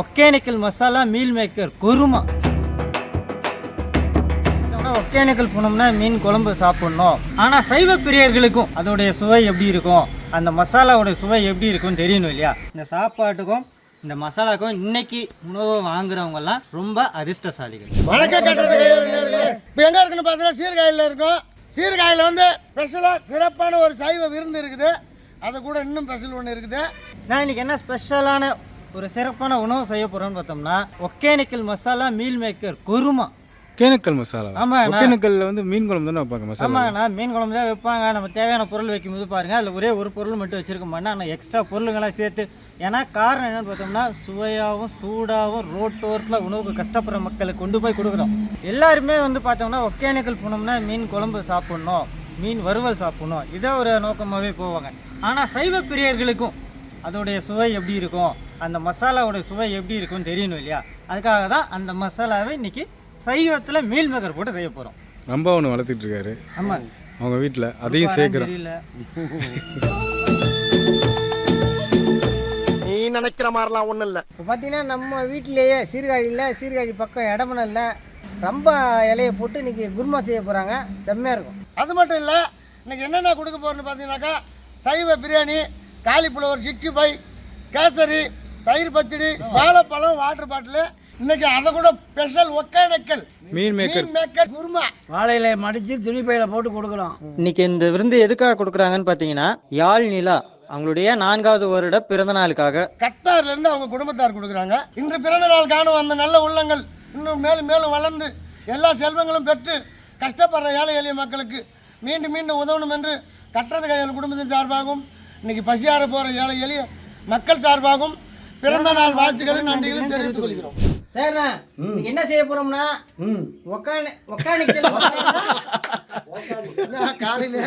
Hogenakkal masala meal maker kurma Hogenakkal போனோம்னா மீன் குழம்பு சாப்பிட்ணும். ஆனால் சைவ பிரியர்களுக்கும் அதோடைய சுவை எப்படி இருக்கும்? அந்த மசாலாவோட சுவை எப்படி இருக்கும்னு தெரியணும் இல்லையா? இந்த சாப்பாட்டுக்கும் இந்த மசாலாக்கும் இன்னைக்கு உணவு வாங்குறவங்கலாம் ரொம்ப அதிர்ஷ்டசாலிகள். வணக்கம் கட்டுறது இப்போ எங்கே இருக்குன்னு பார்த்தீங்கன்னா சீர்காழியில் இருக்கும். சீர்காழியில் வந்து ஸ்பெஷலாக சிறப்பான ஒரு சைவ விருந்து இருக்குது. அது கூட இன்னும் ஸ்பெஷல் ஒன்று இருக்குது. நான் இன்னைக்கு என்ன ஸ்பெஷலான ஒரு சிறப்பான உணவு செய்ய போறோம்னு பார்த்தோம்னா ஒகேனிக்கல் மசாலா மீல் மேக்கர் குருமா. ஒகேனக்கல் மசாலா. ஆமா, நான்- ஒகேனக்கல்ல வந்து மீன் குழம்பு தானே வைப்பாங்க மசாலா? ஆமாங்கண்ணா மீன் குழம்பு தான் வைப்பாங்க. நம்ம தேவையான பொருள் வைக்கும்போது பாருங்க அதில் ஒரே ஒரு பொருள் மட்டும் வச்சிருக்க மாட்டேன் ஆனால் எக்ஸ்ட்ரா பொருளுங்களாம் சேர்த்து ஏன்னா காரணம் என்னன்னு பார்த்தோம்னா சுவையாகவும் சூடாகவும் ரோட்டோரத்தில் உணவுக்கு கஷ்டப்படுற மக்களுக்கு கொண்டு போய் கொடுக்குறோம். எல்லாருமே வந்து பார்த்தோம்னா ஒகேனக்கல் போனோம்னா மீன் குழம்பு சாப்பிட்ணும். மீன் வறுவல் சாப்பிட்ணும். இதை ஒரு நோக்கமாகவே போவாங்க. ஆனால் சைவ பிரியர்களுக்கும் அதோடைய சுவை எப்படி இருக்கும்? அந்த மசாலாவோட சுவை எப்படி இருக்கும்னு தெரியணும் இல்லையா? அதுக்காக தான் அந்த மசாலாவை இன்னைக்கு சைவத்தில் மீல் மேக்கர் போட்டு செய்ய போகிறோம் ரொம்ப ஒன்று வளர்த்துட்டு இருக்காரு. ஆமாம் அவங்க வீட்டில் அதையும் சேர்க்குறோம். நீ நினைக்கிற மாதிரிலாம் ஒன்றும் இல்லை. இப்போ பார்த்தீங்கன்னா நம்ம வீட்டிலேயே சீர்காழியில் சீர்காழி பக்கம் இடமனல்ல ரொம்ப இலையை போட்டு இன்னைக்கு குருமா செய்ய போகிறாங்க செம்மையாக இருக்கும். அது மட்டும் இல்லை இன்னைக்கு என்னென்ன கொடுக்க போகிறோன்னு பார்த்தீங்கன்னாக்கா சைவ biryani cauliflower sixty five kesari தயிர் பச்சடி வாழைப்பழம் வாட்டர் பாட்டிலு இன்னைக்கு அதை கூட special Hogenakkal meal maker meal maker kurma. வாழையில மடித்து துணி பையில் போட்டு கொடுக்கலாம். இன்னைக்கு இந்த விருந்து எதுக்காக கொடுக்குறாங்கன்னு பார்த்தீங்கன்னா யாழ் நிலா அவங்களுடைய நான்காவது வருட பிறந்த நாளுக்காக. கத்தார்ல இருந்து அவங்க குடும்பத்தார் கொடுக்குறாங்க. இன்று பிறந்த நாள் காணும் அந்த நல்ல உள்ளங்கள் இன்னும் மேலும் மேலும் வளர்ந்து எல்லா செல்வங்களும் பெற்று கஷ்டப்படுற ஏழை எளிய மக்களுக்கு மீண்டும் மீண்டும் உதவணும் என்று கட்டுறது கையால் குடும்பத்தின் சார்பாகவும் இன்னைக்கு பசியார போற ஏழை எளிய மக்கள் சார்பாகவும் பிறந்த நாள் வாழ்த்துக்களும் நன்றிகளும் தெரிவித்துக் கொள்கிறோம். சரிண்ணா என்ன செய்ய போகிறோம்னா ஒக்கானி ஒக்கானிக்கல் மசாலா. காலையில?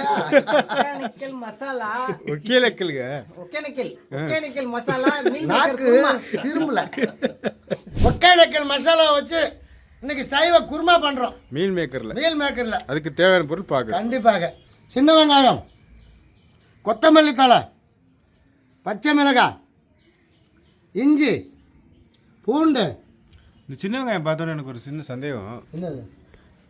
ஒக்கானிக்கல் மசாலா. ஒகேனக்கலுங்க ஒகேனிக்கல் ஒகேனிக்கல் மசாலா நாக்கு குருமா. திரும்பல. ஒக்கேனக்கல் மசாலா வச்சு இன்னைக்கு சைவ குருமா பண்றோம். மீன் மேக்கரில். மீல் மேக்கர்ல. அதுக்கு தேவையான பொருள் பார்க்குறோம் கண்டிப்பாக. சின்ன வெங்காயம் கொத்தமல்லி தழை பச்சை மிளகாய் இஞ்சி பூண்டு. இந்த சின்ன வெங்காயம் பார்த்தோன்னே எனக்கு ஒரு சின்ன சந்தேகம். என்னது?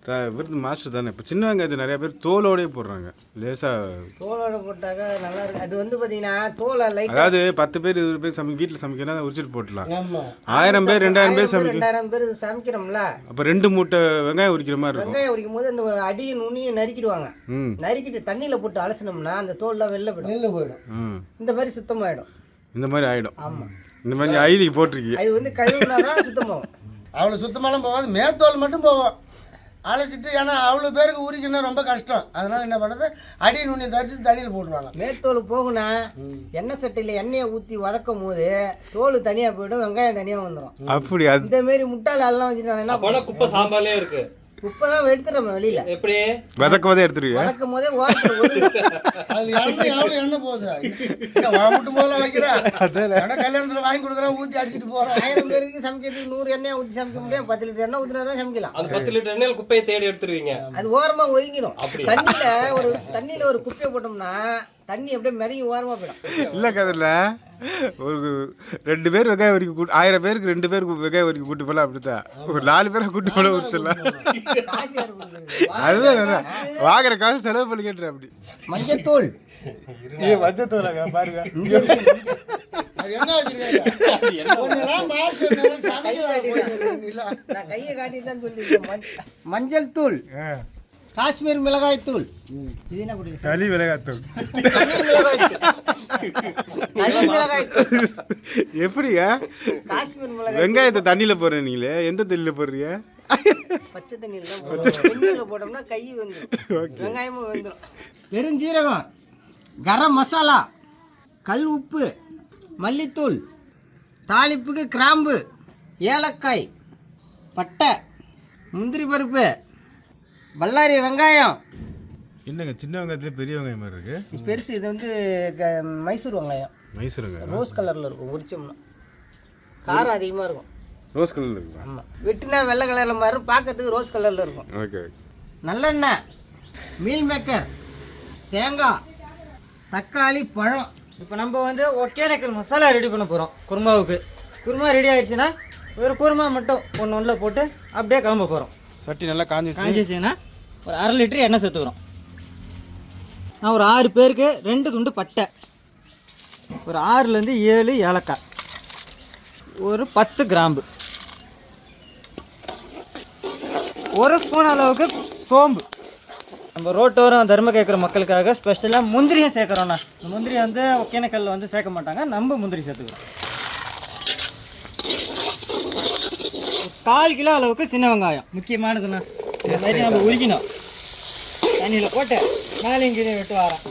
த விருது மாஸ்டர் தானே. இப்போ சின்ன வெங்காயத்தை நிறைய பேர் தோலோடயே போடுறாங்க. லேசாக தோலோட போட்டாக்க நல்லா இருக்கு. அது வந்து பார்த்தீங்கன்னா தோலை லைட் அதாவது பத்து பேர் இருபது பேர் சமைக்க வீட்டில் சமைக்கணும் உரிச்சிட்டு போட்டுலாம் ஆமா. ஆயிரம் பேர் ரெண்டாயிரம் பேர் சமைக்க ரெண்டாயிரம் பேர் சமைக்கிறோம்ல. அப்போ ரெண்டு மூட்டை வெங்காயம் உரிக்கிற மாதிரி இருக்கும். வெங்காயம் உரிக்கும் போது அந்த அடியை நுனியை நறுக்கிடுவாங்க. ம். நறுக்கிட்டு தண்ணியில் போட்டு அலசினோம்னா அந்த தோல்லாம் வெளில போயிடும். வெளில போயிடும். ம் இந்த மாதிரி சுத்தமாயிடும். இந்த மாதிரி ஆகிடும் இந்த மாதிரி ஐலிக்கு போட்டிருக்கீங்க அது வந்து கழுவுனா தான் சுத்தமாகும். அவ்வளோ சுத்தமாலாம் போகாது மேத்தோல் மட்டும் போவோம். அழைச்சிட்டு ஏன்னா அவ்வளோ பேருக்கு உரிக்கணும் ரொம்ப கஷ்டம். அதனால என்ன பண்ணுறது அடி நுண்ணி தரிச்சு தண்ணியில் போட்டுருவாங்க. மேத்தோல் போகுனா எண்ணெய் சட்டியில் எண்ணெயை ஊற்றி வதக்கும் போது தோல் தனியாக போயிடும் வெங்காயம் தனியாக வந்துடும் அப்படி இந்த மாரி முட்டாள் எல்லாம் வச்சுட்டு என்ன போனா குப்பை சாம்பார்லயே இருக்கு. குப்பை தான் எடுத்துடுறோம் வெளியில. எப்படி? விதக்க போதே எடுத்துருவீங்க வதக்கும் போதே அது எண்ணெய் எண்ணெய் போகுது. வைக்கிறேன். ஏன்னா கல்யாணத்தில் வாங்கி கொடுக்குறேன் ஊற்றி அடிச்சிட்டு போகிறோம் ஆயிரம் பேருக்கு சமைக்கிறதுக்கு நூறு எண்ணெய் ஊற்றி சமைக்க முடியும். பத்து லிட்டர் எண்ணெய் ஊற்றினா தான் சமைக்கலாம். அந்த பத்து லிட்டர் எண்ணெயில் குப்பையை தேடி எடுத்துருவீங்க. அது ஓரமா ஒதுங்கிடும்? தண்ணியில ஒரு தண்ணியில ஒரு குப்பையை போட்டோம்னா தண்ணி அப்படியே மிதங்கி ஓரமா போயிடும். இல்லை கதில் ஒரு ரெண்டு பேர் வெங்காயம் வரைக்கும் கூட்டு ஆயிரம் பேருக்கு ரெண்டு பேருக்கு வெங்காயம் வரைக்கும் கூட்டு போகலாம் அப்படித்தான் ஒரு நாலு பேரை கூட்டு போல ஊற்றலாம்? அதுதான். வாங்குற காசு செலவு பண்ணி கேட்டுறேன் அப்படி. மஞ்சத்தூள். ஏ மஞ்சத்தூளாங்க பாருங்க. மஞ்சள் தூள். காஷ்மீர் மிளகாய் தூள். இது என்ன விளையாட்டம் தனி மிளகாய் தூள். தனி மிளகாய் தூள். எப்படிங்க? காஷ்மீர் மிளகாய் வெங்காயத்தை தண்ணியில போடுறேன் நீங்களே. எந்த தண்ணியில போடுறீங்க? பச்சை தண்ணியில். வெந்நீர்ல போட்டோம்னா கை வந்துடும் வெங்காயமும் வந்துடும் பெருஞ்சீரகம் கரம் மசாலா கல் உப்பு மல்லித்தூள் தாளிப்புக்கு கிராம்பு ஏலக்காய் பட்டை முந்திரி பருப்பு பல்லாரி வெங்காயம். என்னங்க சின்ன வெங்காயத்துல பெரிய வெங்காயம் மாதிரி இருக்கு? இது பெருசு இது வந்து க- மைசூர் வெங்காயம். மைசூருங்க ரோஸ் கலரில் இருக்கும் உரிச்சோம்னா. காரம் அதிகமாக இருக்கும். ரோஸ் கலர்ல இருக்குங்களா ஆமாம் வெட்டினா வெள்ளை கலரில் மாதிரி இருக்கும் பார்க்கறதுக்கு ரோஸ் கலரில் இருக்கும். ஓகே நல்லெண்ணெய் மீல் மேக்கர் தேங்காய் தக்காளி பழம். இப்போ நம்ம வந்து ஒகேனக்கல் மசாலா ரெடி பண்ண போகிறோம் குருமாவுக்கு. குருமா ரெடி ஆயிடுச்சுன்னா ஒரு குருமா மட்டும் ஒன்று ஒன்றில் போட்டு அப்படியே கிளம்ப போகிறோம் சட்டி நல்லா காஞ்சிச்சு காஞ்சிச்சுன்னா ஒரு அரை லிட்டர் எண்ணெய் சேர்த்துக்கிறோம் நான் ஒரு ஆறு பேருக்கு ரெண்டு துண்டு பட்டை. ஒரு ஆறுலேருந்து ஏழு ஏலக்காய். ஒரு பத்து கிராம்பு. ஒரு ஸ்பூன் அளவுக்கு சோம்பு. நம்ம ரோட்டோரம் தர்ம கேட்குற மக்களுக்காக ஸ்பெஷலாக முந்திரியும் சேர்க்குறோண்ணா முந்திரி வந்து ஒகேனக்கல்ல வந்து சேர்க்க மாட்டாங்க. நம்ம முந்திரி சேர்த்துக்கிறோம். கால் கிலோ அளவுக்கு சின்ன வெங்காயம். முக்கியமானதுண்ணா மாதிரி நம்ம உரிக்கணும் தண்ணியில் போட்டு மேலேயும் கீழே விட்டு வரோம்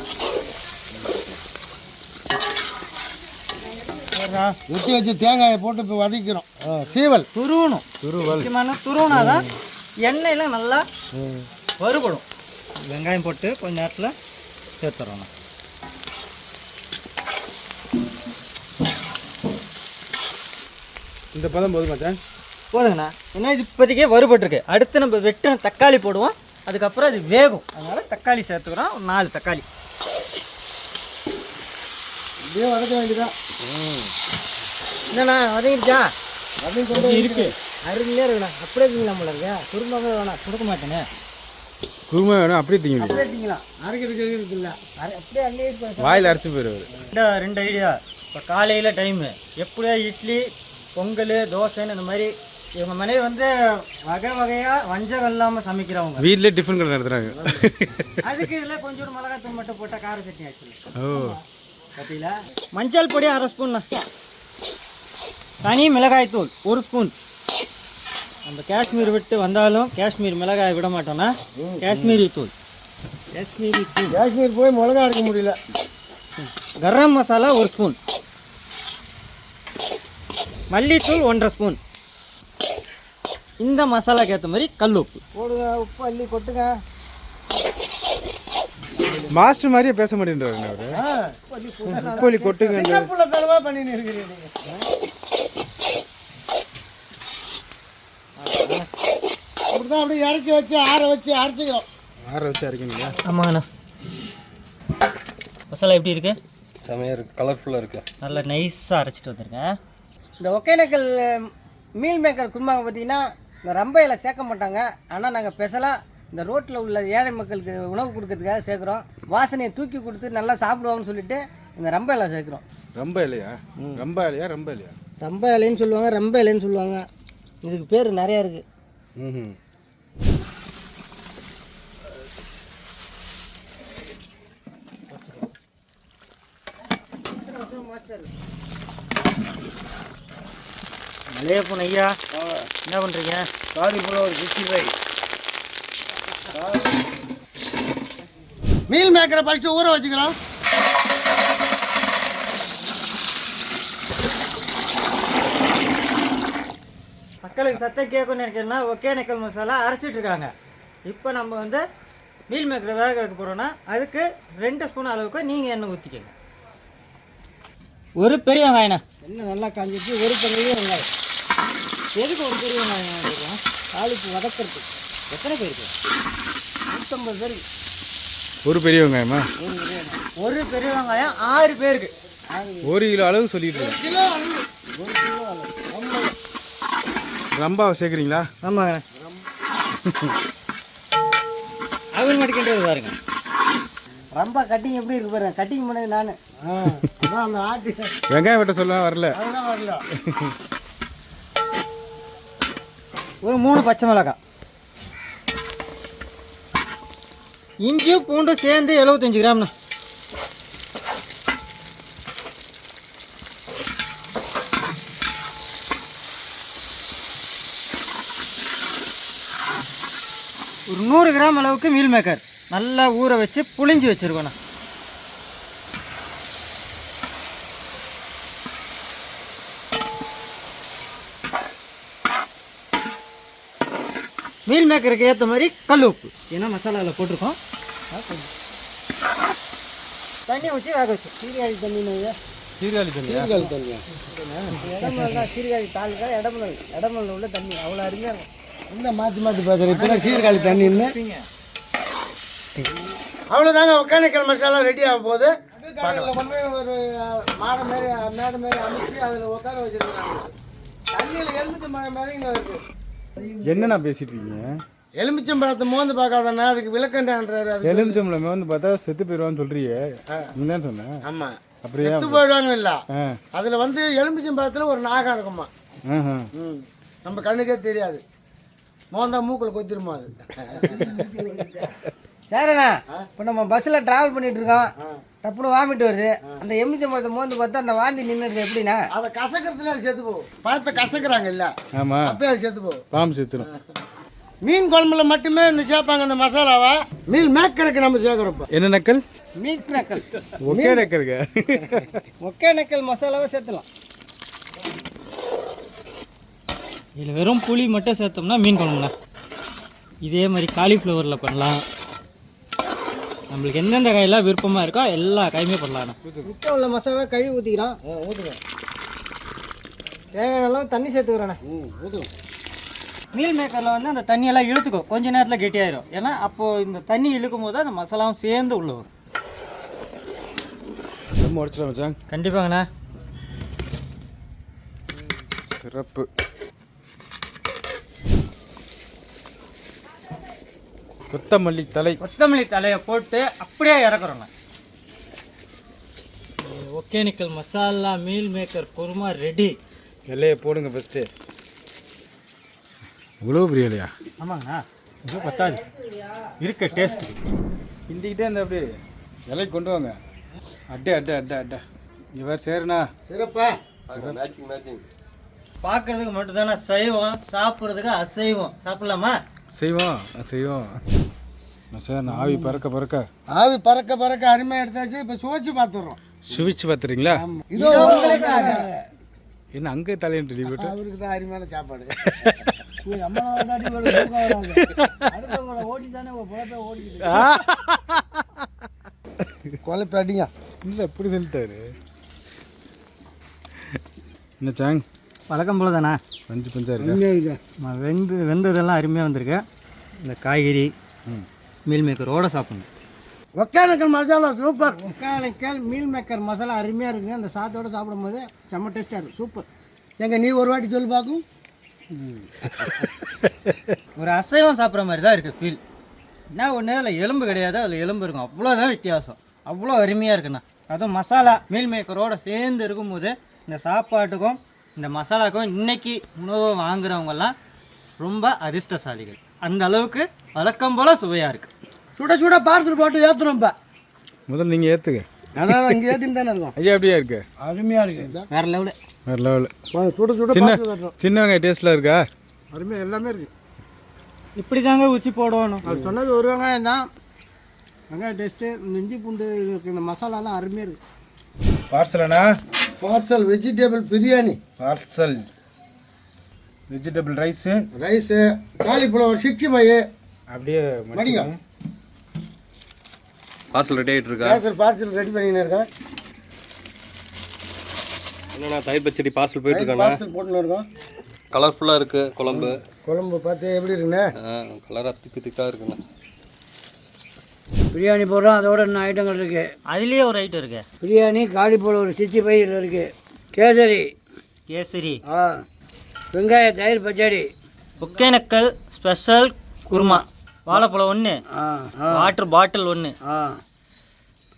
வெட்டி வச்சு தேங்காயை போட்டு இப்போ வதக்கிறோம். சீவல். துருவணும். துருவல். முக்கியமான துருவனாதான் எண்ணெயில் நல்லா வறுபடும். வெங்காயம் போட்டு கொஞ்ச நேரத்தில் சேர்த்துறோம் இந்த பதம் போதும் மச்சான் போதுங்கண்ணா. ஏன்னா இது இப்போதைக்கே வறுபட்டுருக்கு. அடுத்து நம்ம வெட்டின தக்காளி போடுவோம். அதுக்கப்புறம் அது வேகும். அதனால் தக்காளி சேர்த்துக்கிறோம். ஒரு நாலு தக்காளி. அப்படியே வதக்க வேண்டியதான் என்னண்ணா வதங்கிடுச்சா இருக்கு. அருமையாக இருக்குண்ணா. அப்படியே இருக்குங்களா நம்மள இருக்கா. குருமாவே வேணாம். கொடுக்க மாட்டேனே. குருமா வேணும். அப்படியே திங்க அப்படியே எடுத்துக்கலாம் அரைக்கிறதுக்கு இருக்குல்ல. அரை அப்படியே அள்ளி வாயில் அரைச்சி போயிடுவார் ரெண்டு ரெண்டு ஐடியா இப்போ காலையில் டைமு எப்படியோ இட்லி பொங்கல் தோசைன்னு இந்த மாதிரி இவங்க மனைவி வந்து வகை வகையாக வஞ்சகம் இல்லாமல் சமைக்கிறவங்க. வீட்டிலே டிஃபன் கடை நடத்துகிறாங்க அதுக்கு இதில் கொஞ்சோண்டு மிளகாத்தூள் மட்டும் போட்டால் கார சட்னி ஆச்சு ஓ. பார்த்தீங்களா மஞ்சள் பொடி அரை ஸ்பூன் தனி மிளகாய் தூள் ஒரு ஸ்பூன் நம்ம காஷ்மீர் விட்டு வந்தாலும் காஷ்மீர் மிளகாய் விட மாட்டோம்னா காஷ்மீரி தூள். காஷ்மீரி தூள். காஷ்மீர் போய் மிளகா அரைக்க முடியல. கரம் மசாலா ஒரு ஸ்பூன் மல்லித்தூள் ஒன்றரை ஸ்பூன் இந்த மசாலாக்கு ஏற்ற மாதிரி கல் உப்பு போடுங்க உப்பு அள்ளி கொட்டுங்க. மாஸ்டர் மாதிரியே பேச மாட்டேன்றாரு அவரு? உப்பொலி கொட்டுங்க. சின்ன பண்ணின்னு இருக்கிறீங்க. அப்படிதான் அப்படியே இறக்கி வச்சு ஆற வச்சு அரைச்சிக்கிறோம். ஆற வச்சு அரைக்கீங்களா ஆமாங்கண்ணா. மசாலா எப்படி இருக்கு? செமையா இருக்கு. கலர்ஃபுல்லா இருக்கு. நல்லா நைஸாக அரைச்சிட்டு வந்திருக்கேன். இந்த ஒகேனக்கல் மீல் மேக்கர் குருமாவை பார்த்தீங்கன்னா இந்த ரம்பையில சேர்க்க மாட்டாங்க. ஆனால் நாங்கள் ஸ்பெஷலாக இந்த ரோட்டில் உள்ள ஏழை மக்களுக்கு உணவு கொடுக்கறதுக்காக சேர்க்குறோம். வாசனையை தூக்கி கொடுத்து நல்லா சாப்பிடுவாங்கன்னு சொல்லிட்டு இந்த ரம்பையில சேர்க்குறோம். ரொம்ப இல்லையா ரொம்ப இல்லையா ரொம்ப இல்லையா ரம்ப இலைன்னு சொல்லுவாங்க ரம்ப இலைன்னு சொல்லுவாங்க. இதுக்கு பேர் நிறையா இருக்குது ம் மலையப்பன் ஐயா. என்ன பண்ணுறீங்க ஒரு சிக்ஸ்டி ஃபைவ் மீல் மேக்கரை ஃபஸ்ட்டு ஊற வச்சுக்கிறோம். மக்களுக்கு சத்தம் கேட்கும்னு நினைக்கிறேன்னா ஒகேனக்கல் மசாலா அரைச்சிட்டு இருக்காங்க. இப்போ நம்ம வந்து மீல் மேக்கர் வேக வைக்க போகிறோன்னா அதுக்கு ரெண்டு ஸ்பூன் அளவுக்கு நீங்கள் எண்ணெய் ஊற்றிக்கங்க ஒரு பெரிய வெங்காயண்ணா எண்ணெய் நல்லா காஞ்சிச்சு ஒரு பெரிய வெங்காயம். எதுக்கு ஒரு பெரிய வெங்காயம் வாங்கிருக்கோம்? தாளிப்பு வதக்கிறது எத்தனை பேருக்கு நூற்றம்பது பேருக்கு ஒரு பெரிய வெங்காயமா? ஒரு பெரிய வெங்காயம். ஆறு பேருக்கு. ஒரு கிலோ அளவு சொல்லிட்டு இருக்கேன். கிலோ அளவு. ரம்பாவை சேர்க்குறீங்களா? ஆமாங்க. அவர் மடிக்கின்றது பாருங்க. ரொம்ப கட்டிங் எப்படி இருக்கு பாருங்க. கட்டிங் பண்ணது நான். அந்த ஆட்டி. வெங்காயம் வெட்ட சொல்ல வரல. வரல. ஒரு மூணு பச்சை மிளகாய் இஞ்சியும் பூண்டும் சேர்ந்து எழுபத்தஞ்சு கிராம்ண்ணா. ஒரு நூறு கிராம் அளவுக்கு மீல் மேக்கர் நல்லா ஊற வச்சு புளிஞ்சு வச்சுருக்கோண்ணா. மீல் மேக்கருக்கு ஏற்ற மாதிரி கல் உப்பு. ஏன்னா மசாலாவில் போட்டிருக்கோம். தண்ணி ஊற்றி வேக வச்சு. சீர்காழி தண்ணின்னு சீர்காழி தண்ணியா? இடமல் தான் சீர்காழி தாலுக்கா இடமல் இடமல்ல உள்ள தண்ணி. அவ்வளோ அருமையாக இருக்கும். என்ன மாற்றி மாற்றி பார்க்குறேன் இப்போ சீர்காழி தண்ணின்னு அவ்வளோதாங்க ஒகேனக்கல் மசாலா ரெடி ஆக போகுது. ஒரு மாடை மாரி மேடை மாரி அமைச்சு அதில் உட்கார வச்சுருக்காங்க தண்ணியில் எலுமிச்சம்பழம் மாதிரிங்க வருது என்னண்ணா பேசிட்டு இருக்கீங்க? எலுமிச்சம்பழத்தை மோந்து பார்க்காதண்ணா அதுக்கு விளக்கண்டான்றாரு அது எலுமிச்சம்பளம் வந்து பார்த்தா செத்து போயிடுவான்னு சொல்றியே. நீ தான் சொன்ன ஆமாம் அப்படியே செத்து போயிடுவாங்க இல்லை. அதில் வந்து எலுமிச்சம்பழத்தில் ஒரு நாகம் இருக்குமா? நம்ம கண்ணுக்கே தெரியாது. மோந்தா மூக்கில் கொத்திருமா அது? சரிண்ணா இப்போ நம்ம பஸ்ஸில் ட்ராவல் பண்ணிட்டு இருக்கோம். டப்புனு வாமிட்டு வருது. அந்த எலுமிச்சம்பழத்தை மோந்து பார்த்தா அந்த வாந்தி நின்றுது எப்படிண்ணா அதை கசக்கிறதுல அது செத்து போகும். பழத்தை கசக்குறாங்க இல்லை ஆமா. அப்பயே அது செத்து போகும். பாம்பு செத்துரும். மீன் குழம்புல மட்டுமே இந்த சேர்ப்பாங்க இந்த மசாலாவை. மீன் மேக்கருக்கு நம்ம சேர்க்குறப்ப என்ன நக்கல்? மீட் நக்கல் ஒக்கே நக்கலுங்க ஒக்கே நக்கல் மசாலாவை சேர்த்துலாம். இதில் வெறும் புளி மட்டும் சேர்த்தோம்னா மீன் குழம்புண்ணா. இதே மாதிரி காலிஃப்ளவரில் பண்ணலாம். நம்மளுக்கு எந்தெந்த காயெல்லாம் விருப்பமாக இருக்கோ எல்லா காயுமே பண்ணலாம்ண்ணா மிச்சம் உள்ள மசாலா கழுவி ஊற்றிக்கிறோம் ஊற்றுங்க தேவையான அளவு தண்ணி சேர்த்துக்கிறோண்ணே. ம் ஊற்றுங்க மீல் மேக்கரில் வந்து அந்த தண்ணியெல்லாம் இழுத்துக்கும். கொஞ்ச நேரத்தில் கெட்டியாயிரும் ஏன்னா அப்போது இந்த தண்ணி இழுக்கும் போது அந்த மசாலாவும் சேர்ந்து உள்ள வரும். ரொம்ப உடச்சிடலாம் கண்டிப்பாங்கண்ணா. சிறப்பு. கொத்தமல்லி தலை. கொத்தமல்லி தலையை போட்டு அப்படியே இறக்குறோங்க. Hogenakkal masala meal maker kurma ready இலையை போடுங்க ஃபஸ்ட்டு இவ்வளோ பெரிய இலையா? ஆமாங்கண்ணா. இது பத்தாது. இருக்க டேஸ்ட் கிண்டிக்கிட்டே இருந்தா அப்படியே இலைக்கு கொண்டு வாங்க. அட்டை அட்டை அட்டை அட்டை இவர் சரிண்ணா. சிறப்பா. மேட்சிங் மேட்சிங் பார்க்கறதுக்கு மட்டும்தானே சைவம் சாப்பிட்றதுக்கு அசைவம். சாப்பிடலாமா? செய்வோம் செய்வோம் சார் ஆவி பறக்க பறக்க. ஆவி பறக்க பறக்க அருமையாக எடுத்தாச்சு. இப்போ சுவைச்சு பார்த்துடுறோம் சுவிச்சு பார்த்துறீங்களா இதோ என்ன அங்கே தலையின் போட்டு அவருக்கு தான் அருமையான சாப்பாடு. அடுத்தவங்களோட ஓட்டி தானே பொழப்பை ஓடிக்கிட்டு குழப்ப அடிங்க. இல்லை எப்படி சொல்லிட்டாரு. என்ன சாங் வழக்கம் போல தானே? பஞ்சு பஞ்சா இருக்கா? வெந்து வெந்ததெல்லாம் அருமையாக வந்திருக்கு. இந்த காய்கறி மீல் மேக்கரோட சாப்பிடணும். ஒக்கானக்கல் மசாலா சூப்பர். முக்காலக்கல் மீல் மேக்கர் மசாலா அருமையாக இருக்குங்க. அந்த சாத்தோட சாப்பிடும்போது செம்ம டேஸ்ட்டாக இருக்கும். சூப்பர். எங்க நீ ஒரு வாட்டி சொல்லி பார்க்கும் ஒரு அசைவம் சாப்பிட்ற மாதிரி தான் இருக்குது ஃபீல் என்ன ஒன்று அதில் எலும்பு கிடையாது. அதில் எலும்பு இருக்கும். அவ்வளோதான் வித்தியாசம். அவ்வளோ அருமையாக இருக்குண்ணா. அதுவும் மசாலா மீல் மேக்கரோட சேர்ந்து இருக்கும்போது இந்த சாப்பாட்டுக்கும் இந்த மசாலாக்கும் இன்னைக்கு உணவு வாங்குறவங்கெல்லாம் ரொம்ப அதிர்ஷ்டசாலிகள். அந்த அளவுக்கு வழக்கம் போல் சுவையாக இருக்குது சுட சுட பார்சல் போட்டு ஏற்றணும் இப்போ. முதல்ல நீங்கள் ஏற்றுங்க அதான் இங்கே ஏற்றின்னு தானே இருக்கும். ஐயா அப்படியா இருக்கு? அருமையாக இருக்கு. வேற லெவலு வேறு லெவலு சுட சுட சின்ன பார்சல் வரணும் சின்ன வெங்காயம் டேஸ்ட்டில் இருக்கா? அருமையாக எல்லாமே இருக்கு. இப்படி தாங்க உச்சி போடணும். அவர் சொன்னது ஒரு வெங்காயம் தான். வெங்காயம் டேஸ்ட்டு இந்த இஞ்சி பூண்டு இருக்கு இந்த மசாலாலாம் அருமையாக இருக்குது பார்சலண்ணா parcel vegetable biryani. Parcel vegetable rice. Rice cauliflower sixty five. அப்படியே மடிங்க பார்சல் ரெடி ஆகிட்டு இருக்கா? பார்சல் பார்சல் ரெடி பண்ணின்னு இருக்கேன் என்னண்ணா தயிர் பச்சடி பார்சல் போயிட்டு இருக்காண்ணா? பார்சல் போட்டுன்னு இருக்கோம். கலர்ஃபுல்லாக இருக்கு குழம்பு. குழம்பு பார்த்து எப்படி இருக்குண்ணே? கலராக திக்கு திக்காக இருக்குண்ணா. பிரியாணி போடுறோம் அதோட இன்னும் ஐட்டங்கள் இருக்குது அதுலேயே ஒரு ஐட்டம் இருக்கு. பிரியாணி காலிஃப்ளவர் சிக்ஸ்டி ஃபைவ் இருக்குது கேசரி. கேசரி. ஆ வெங்காய தயிர் பச்சடி. ஒகேனக்கல் ஸ்பெஷல் குருமா. வாழைப்பழம் ஒன்று வாட்டர் பாட்டில் ஒன்று ஆ.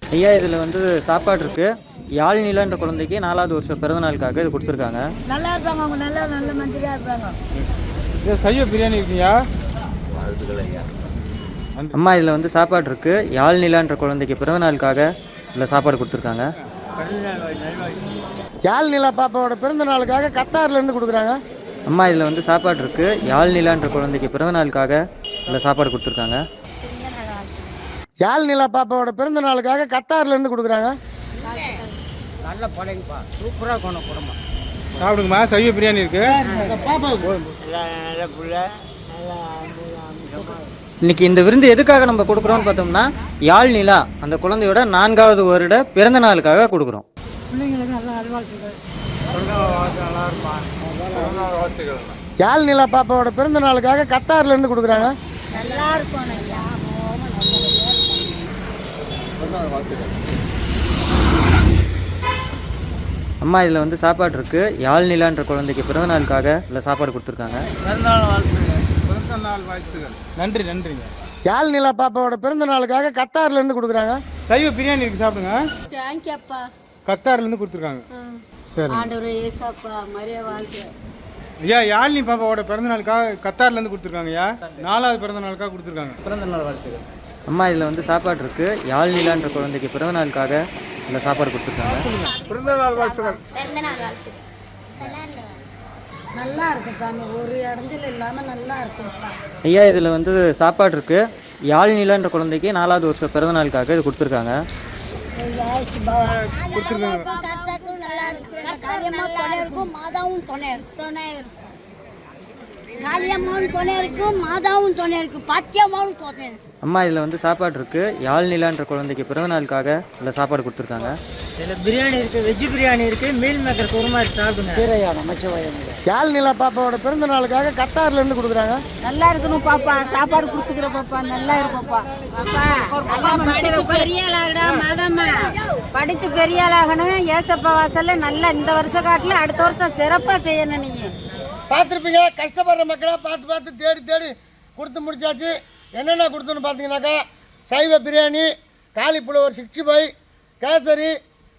ஐயா இதில் வந்து சாப்பாடு இருக்கு. யாழ் நிலன்ற குழந்தைக்கு நாலாவது வருஷம் பிறந்த நாளுக்காக இது கொடுத்துருக்காங்க. நல்லா இருப்பாங்க அவங்க. நல்லா நல்ல மந்திரியா இருப்பாங்க. சைவ பிரியாணி இருக்குங்கய்யா? அம்மா இதில் வந்து சாப்பாடு இருக்கு. யாழ் நிலான்ற குழந்தைக்கு பிறந்த நாளுக்காக இதில் சாப்பாடு கொடுத்துருக்காங்க. யாழ் நிலா பாப்பாவோட பிறந்த நாளுக்காக கத்தார்ல இருந்து கொடுக்குறாங்க. அம்மா இதில் வந்து சாப்பாடு இருக்கு. யாழ் நிலான்ற குழந்தைக்கு பிறந்த நாளுக்காக இதில் சாப்பாடு கொடுத்துருக்காங்க. யாழ் நிலா பாப்பாவோட பிறந்த நாளுக்காக கத்தார்ல இருந்து கொடுக்குறாங்க. நல்ல படைங்கப்பா. சூப்பராக கொண்டு குடும்பம் சாப்பிடுங்கம்மா சைவ பிரியாணி இருக்கு. நல்ல புள்ள இன்னைக்கு இந்த விருந்து எதுக்காக நம்ம கொடுக்குறோம்னு பார்த்தோம்னா யாழ் நிலா அந்த குழந்தையோட நான்காவது வருட பிறந்த நாளுக்காக கொடுக்குறோம். யாழ் நிலா பாப்பாவோட பிறந்த நாளுக்காக கத்தார்ல இருந்து கொடுக்குறாங்க? அம்மா இதில் வந்து சாப்பாடு இருக்குது யாழ் நிலான்ற குழந்தைக்கு பிறந்தநாளுக்காக இல்லை சாப்பாடு கொடுத்துருக்காங்க. நன்றி நன்றிங்க. யாழ் நிலா பாப்பாவோட பிறந்த நாளுக்காக கத்தார்ல இருந்து கொடுக்குறாங்க. சைவ பிரியாணி இருக்கு சாப்பிடுங்க. தேங்க்யூப்பா கத்தார்ல இருந்து கொடுத்துருக்காங்க. சரி ஆண்டவர் ஏசாப்பா மரியா ஐயா யாழினி பாப்பாவோட பிறந்த நாளுக்காக கத்தார்ல இருந்து கொடுத்துருக்காங்க ஐயா. நாலாவது பிறந்த நாளுக்காக கொடுத்துருக்காங்க. பிறந்தநாள் வாழ்த்துக்கள். அம்மா இதில் வந்து சாப்பாடு இருக்குது யாழ் நிலான்ற குழந்தைக்கு பிறந்தநாளுக்காக இல்லை சாப்பாடு கொடுத்துருக்காங்க. நல்லா இருக்கு சாமி ஒரு இடத்துல இல்லாம நல்லா இருக்குப்பா ஐயா இதில் வந்து சாப்பாடு இருக்குது யாழ் நிலான்ற குழந்தைக்கு நாலாவது வருஷம் பிறந்தநாளுக்காக இது கொடுத்துருக்காங்க. இருக்கும் மாதாவும் துணை இருக்கும் துணை இருக்கும் காளியம்மாவும் துணை இருக்கும் மாதாவும் துணை இருக்கும் பாத்தியம்மாவும் துணை இருக்கும் அம்மா இதில் வந்து சாப்பாடு இருக்குது யாழ் நிலான்ற குழந்தைக்கு பிறந்தநாளுக்காக இல்லை சாப்பாடு கொடுத்துருக்காங்க. இதில் பிரியாணி இருக்குது வெஜ் பிரியாணி இருக்குது மீல் மேக்கர் குருமா சாப்பிடுங்க. சீரையா நமச்சிவாயம் யாழ் நிலா பாப்பாவோட பிறந்த நாளுக்காக கத்தார்ல இருந்து கொடுக்குறாங்க. நல்லா இருக்கணும் பாப்பா. சாப்பாடு கொடுத்துக்கிற பாப்பா. நல்லா இருப்பாப்பா பாப்பா. படிச்சு பெரிய ஆளாகடா மாதாம்மா. படிச்சு பெரிய ஆளாகணும். ஏசப்பா வாசல்ல நல்லா இந்த வருஷ காட்டில் அடுத்த வருஷம் சிறப்பா செய்யணும் நீ. பார்த்துருப்பீங்க கஷ்டப்படுற மக்களை பார்த்து பார்த்து தேடி தேடி கொடுத்து முடிச்சாச்சு. என்னென்ன கொடுத்தோன்னு பார்த்தீங்கன்னாக்கா சைவ biryani cauliflower sixty five kesari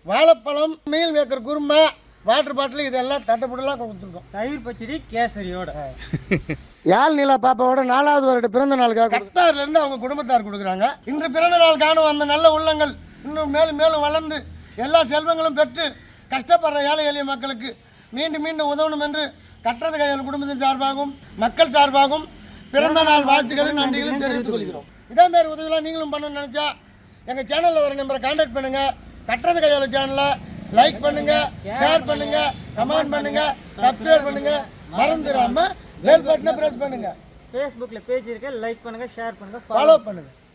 வாழைப்பழம் meal maker kurma water bottle இதெல்லாம் தட்டைப்புடலாம் கொடுத்துருக்கோம். தயிர் பச்சடி கேசரியோட. யாழ் நிலா பாப்பாவோட நாலாவது வருட பிறந்த நாளுக்காக கத்தார்ல இருந்து அவங்க குடும்பத்தார் கொடுக்குறாங்க. இன்று பிறந்த நாள் காணும் அந்த நல்ல உள்ளங்கள் இன்னும் மேலும் மேலும் வளர்ந்து எல்லா செல்வங்களும் பெற்று கஷ்டப்படுற ஏழை எளிய மக்களுக்கு மீண்டும் மீண்டும் உதவணும் என்று கட்டுறது கையால் குடும்பத்தின் சார்பாகவும் மக்கள் சார்பாகவும் பிறந்த நாள் வாழ்த்துக்களும் நன்றிகளும் தெரிவித்துக் கொள்கிறோம். இதே மாதிரி உதவிலாம் நீங்களும் பண்ணணும்னு நினச்சா எங்கள் சேனலில் வர நம்பரை கான்டாக்ட் பண்ணுங்கள் கட்டுறது கையால் சேனலை லைக் பண்ணுங்க ஷேர் பண்ணுங்க கமெண்ட் பண்ணுங்க சப்ஸ்கிரைப் பண்ணுங்க. மறந்துடாம பெல் பட்டனை பிரஸ் பண்ணுங்க. ஃபேஸ்புக்கில் பேஜ் இருக்கு லைக் பண்ணுங்கள் ஷேர் பண்ணுங்கள் ஃபாலோ பண்ணுங்க.